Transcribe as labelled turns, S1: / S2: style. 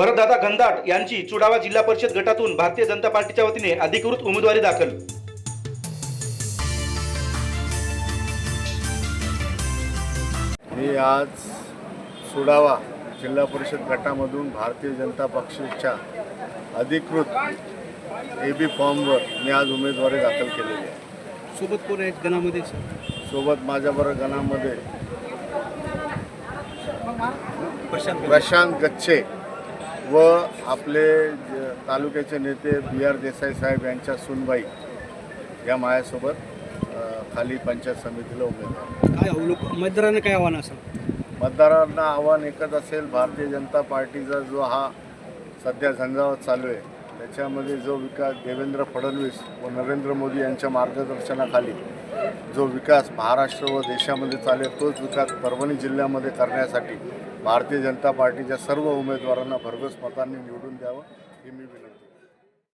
S1: भरतदादा गंधाट यांची चुडावा जिल्हा परिषद गटातून भारतीय जनता पार्टीच्या वतीने अधिकृत उमेदवारी दाखल.
S2: मी आज सुडावा जिल्हा परिषद गटामधून भारतीय जनता पक्षाच्या अधिकृत ए बी फॉर्मवर मी आज उमेदवारी दाखल केलेली आहे.
S3: सोबत कोण आहेत गणामध्ये
S2: सोबत माझ्याबरोबर गणामध्ये
S3: प्रशांत
S2: प्रशांत गच्छे. व आपले तालुक्याचे नेते बी आर देसाई साहेब यांच्या सुनबाई या माझ्यासोबत अ, खाली पंचायत समितीला उमेदवार
S3: काय मतदारांना काय आव्हान असेल?
S2: मतदारांना आव्हान एकच असेल भारतीय जनता पार्टीचा जो हा सध्या झंझावात चालू आहे त्याच्यामध्ये जो विकास देवेंद्र फडणवीस व नरेंद्र मोदी यांच्या मार्गदर्शनाखाली जो विकास महाराष्ट्र व देशामध्ये चालेल तोच विकास परभणी जिल्ह्यामध्ये करण्यासाठी भारतीय जनता पार्टीच्या सर्व उमेदवारांना भरघोस मतांनी निवडून द्यावं ही मी विनंती